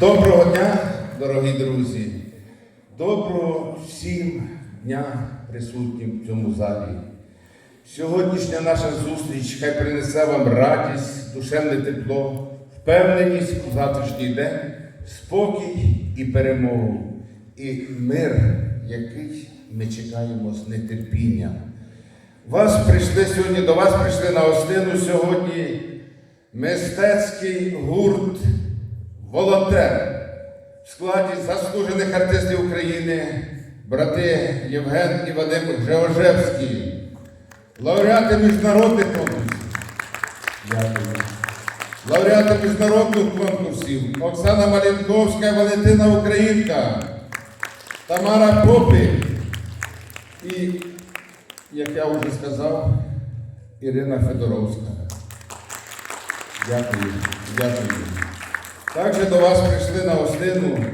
Доброго дня, дорогі друзі. Доброго всім дня присутнім в цьому залі. Сьогоднішня наша зустріч хай принесе вам радість, душевне тепло, впевненість у завтрашній день, спокій і перемогу, і мир, який ми чекаємо з нетерпінням. Вас прийшли сьогодні, до вас прийшли на Остину сьогодні мистецький гурт Волонтер в складі заслужених артистів України, брати Євген і Вадим Георжевський, лауреати міжнародних конкурсів. Лауреати міжнародних конкурсів Оксана Малінковська Валентина Українка, Тамара Попик і, як я вже сказав, Ірина Федоровська. Дякую, дякую. Також до вас прийшли на Остину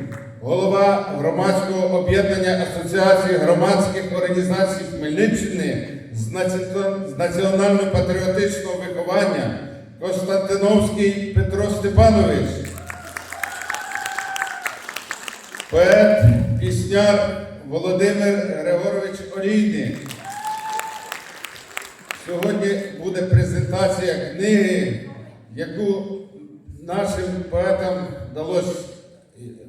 голова громадського об'єднання Асоціації громадських організацій Хмельниччини з наці- з національно-патріотичного виховання Константиновський Петро Степанович, поет, пісняр Володимир Григорович Олійник. Сьогодні буде презентація книги, яку нашим поетам вдалося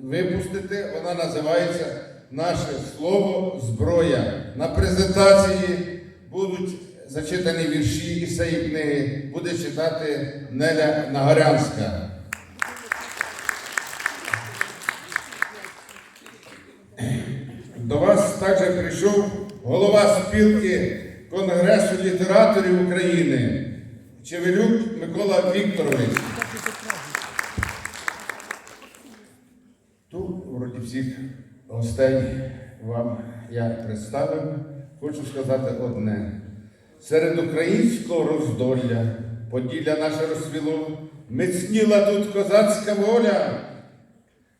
випустити. Вона називається Наше слово зброя. На презентації будуть зачитані вірші із цієї книги, буде читати Неля Нагорянська. До вас також прийшов голова спілки Конгресу літераторів України Чевелюк Микола Вікторович. Тут, вроді всіх гостей, вам я представив, хочу сказати одне. Серед українського роздолля Поділля наше розцвіло, міцніла тут козацька воля,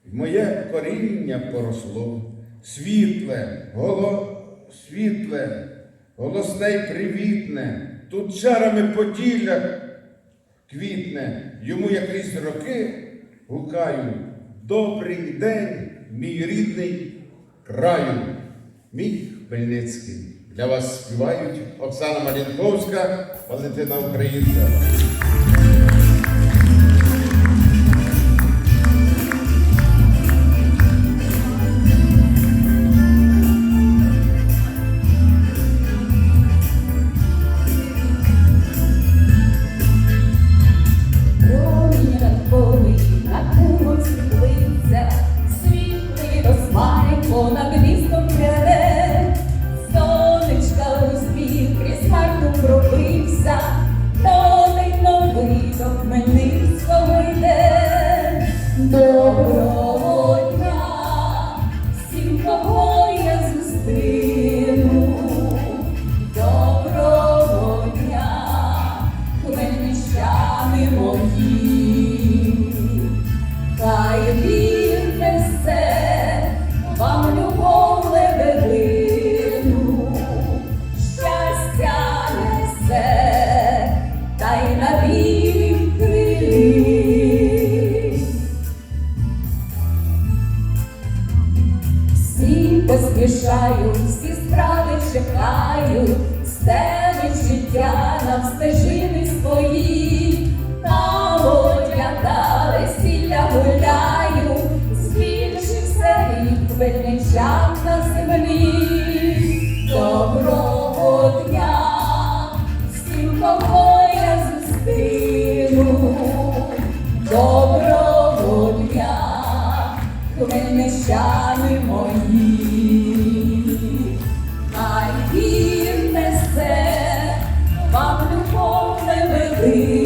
моє коріння поросло, світле, голо, світле, голосне й привітне, тут чарами Поділля квітне, йому якісь роки гукаю. Добрий день, мій рідний краю, мій Хмельницький. Для вас співають Оксана Малінковська, Валентина Українка. Всі поспішають, всі справи чекають, стелить життя нам стежини свої, та огляда весілля гуляю, збільшився рік вельничан на землі. Please.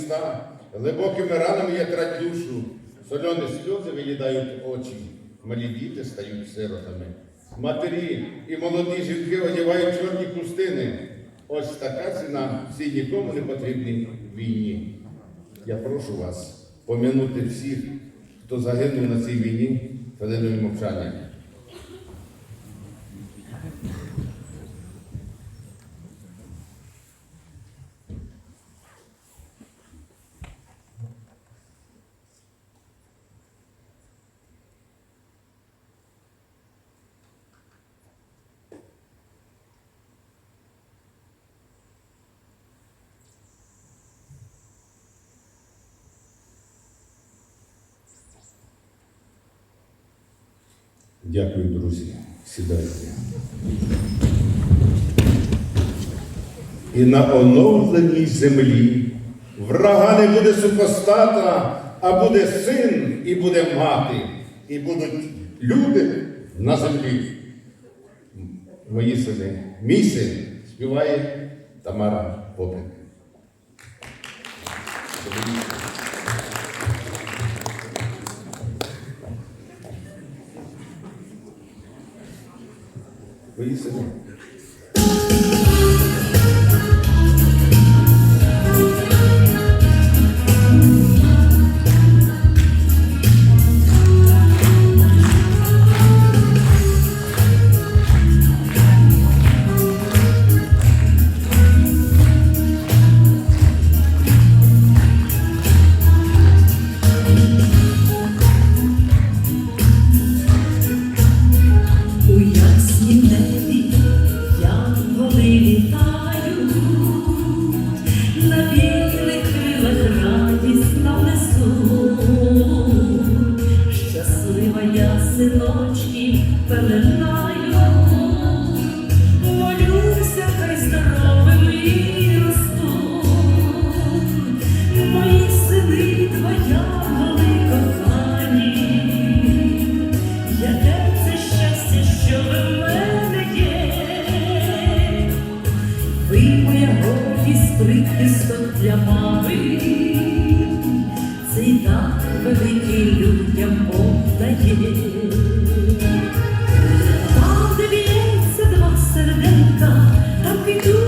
міста, глибокими ранами я трать душу, соляні сльози виїдають очі, малі діти стають сиротами. Матері і молоді жінки одягають чорні пустини. Ось така ціна всій нікому не потрібній війні. Я прошу вас пом'янути всіх, хто загинув на цій війні хвилиною мовчання. Дякую, друзі. Сідайте. І на оновленій землі врага не буде супостата, а буде син і буде мати, і будуть люди на землі. Мої сини, мій син співає Тамара Попик. Foi isso, gente. Hallelujah. Tapi itu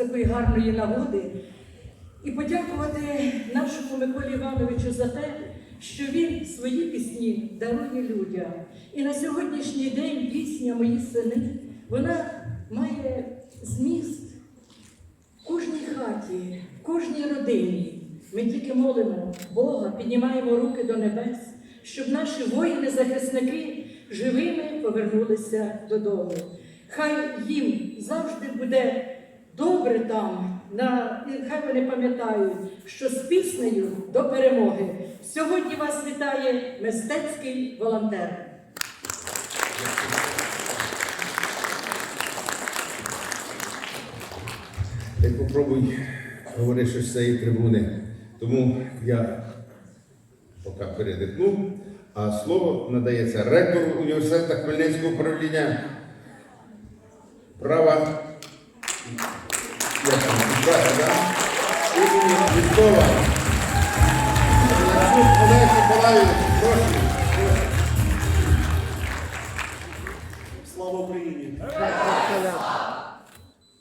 такої гарної нагоди. І подякувати нашому Миколі Івановичу за те, що він свої пісні дарує людям. І на сьогоднішній день пісня Мої сини вона має зміст в кожній хаті, в кожній родині ми тільки молимо Бога, піднімаємо руки до небес, щоб наші воїни-захисники живими повернулися додому. Хай їм завжди буде добре там, на, хай вони пам'ятають, що з піснею до перемоги. Сьогодні вас вітає мистецький волонтер. Ти попробуй говорити щось з цієї трибуни. Тому я поки передихну, а слово надається ректору університету Хмельницького управління права як там, права, да? імені Слава Україні!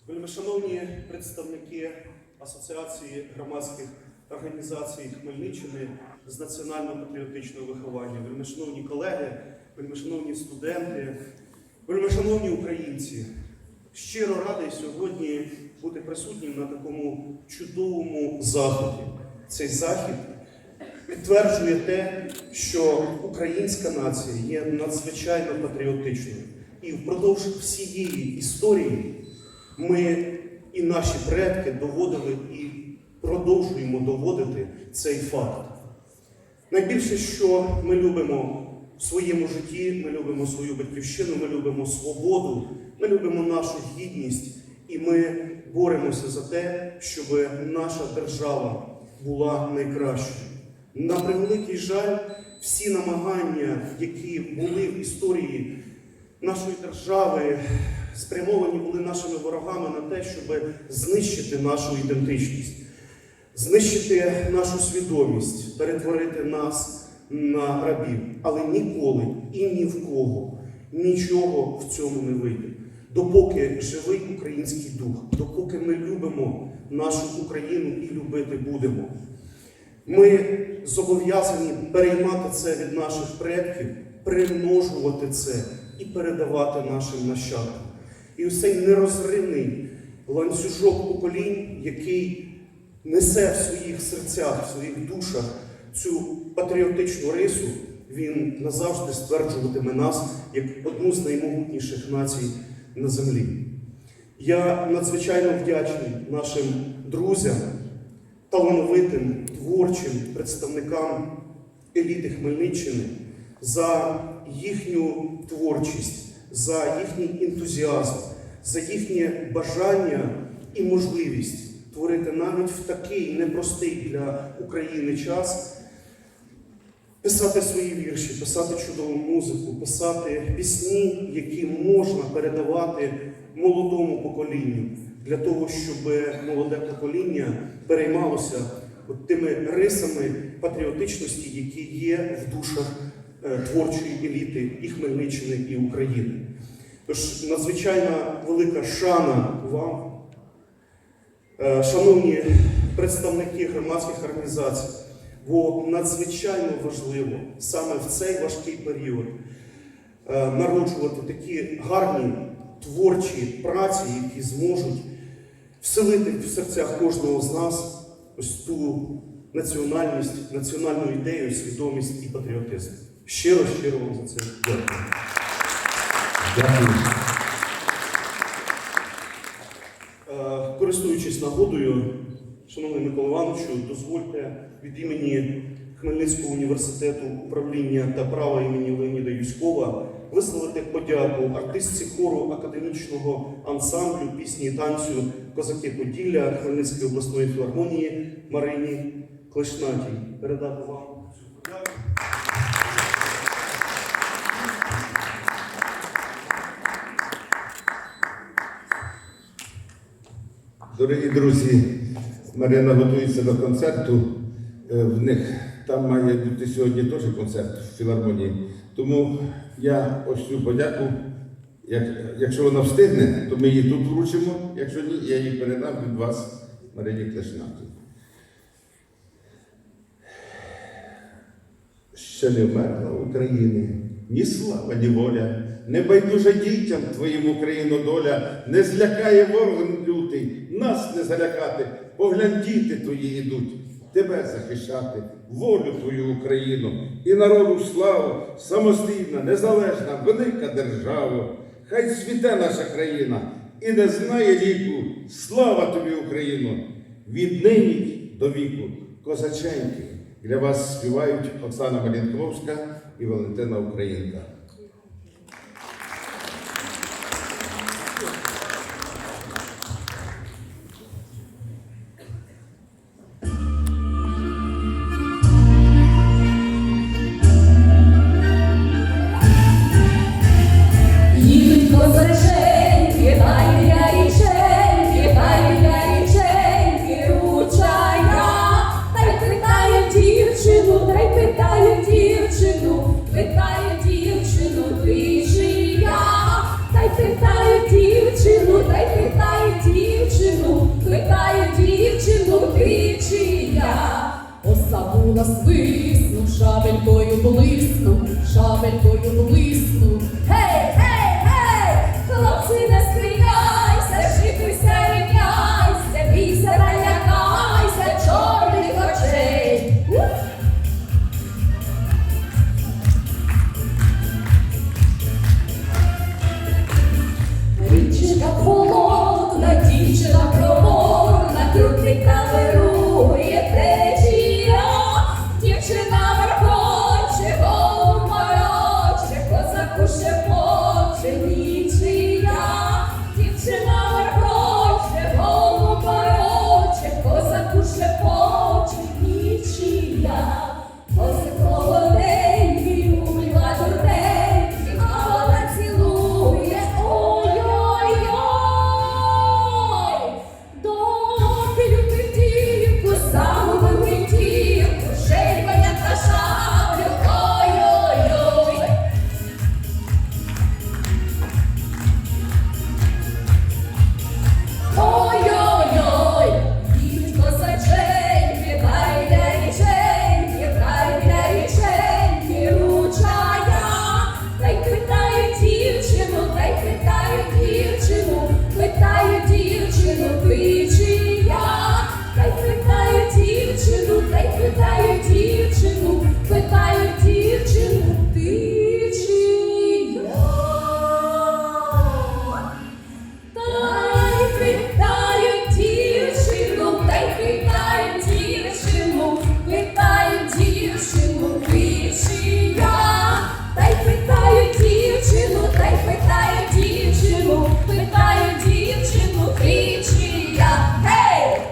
Вельмишановні представники Асоціації громадських організацій Хмельниччини з національно-патріотичного виховання, вельмишановні колеги, вельмишановні студенти, вельмишановні українці. Щиро радий сьогодні бути присутнім на такому чудовому заході. Цей захід підтверджує те, що українська нація є надзвичайно патріотичною. І впродовж всієї історії ми і наші предки доводили і продовжуємо доводити цей факт. Найбільше, що ми любимо в своєму житті, ми любимо свою батьківщину, ми любимо свободу, ми любимо нашу гідність, і ми боремося за те, щоб наша держава була найкращою. На превеликий жаль, всі намагання, які були в історії нашої держави, спрямовані були нашими ворогами на те, щоб знищити нашу ідентичність, знищити нашу свідомість, перетворити нас на рабів. Але ніколи і ні в кого нічого в цьому не вийде. Допоки живий український дух, допоки ми любимо нашу Україну і любити будемо. Ми зобов'язані переймати це від наших предків, примножувати це і передавати нашим нащадкам. І ось цей нерозривний ланцюжок поколінь, який несе в своїх серцях, в своїх душах цю патріотичну рису, він назавжди стверджуватиме нас як одну з наймогутніших націй на землі. Я надзвичайно вдячний нашим друзям, талановитим, творчим представникам еліти Хмельниччини за їхню творчість, за їхній ентузіазм, за їхнє бажання і можливість творити навіть в такий непростий для України час. Писати свої вірші, писати чудову музику, писати пісні, які можна передавати молодому поколінню, для того, щоб молоде покоління переймалося от тими рисами патріотичності, які є в душах е, творчої еліти і Хмельниччини, і України. Тож надзвичайно велика шана вам, Е, шановні представники громадських організацій, бо надзвичайно важливо саме в цей важкий період е, народжувати такі гарні творчі праці, які зможуть вселити в серцях кожного з нас ось ту національність, національну ідею, свідомість і патріотизм. Щиро, щиро вам за це дякую. Дякую. Е, Користуючись нагодою, шановний Микола Івановичу, дозвольте від імені Хмельницького університету управління та права імені Леоніда Юськова висловити подяку артистці хору академічного ансамблю пісні і танцю Козаки Поділля Хмельницької обласної філармонії Марині Клишнатій. Передати вам цю подяку. Дорогі друзі, Марина готується до концерту. Е, В них. Там має бути сьогодні теж концерт в філармонії. Тому я ось цю подяку, як, якщо вона встигне, то ми її тут вручимо. Якщо ні, я її передам від вас Марині Клешнаті. Ще не вмерла України, ні слава, ні воля, не байдужа дітям твоїм Україно доля, не злякає ворог лютий, нас не залякати, поглянь, діти твої ідуть, тебе захищати, волю твою Україну і народу славу, самостійна, незалежна, велика держава. Хай світе наша країна і не знає ліку. Слава тобі, Україно! Від нині до віку, козаченьки. Для вас співають Оксана Малінковська і Валентина Українка. Блисну, шабелькою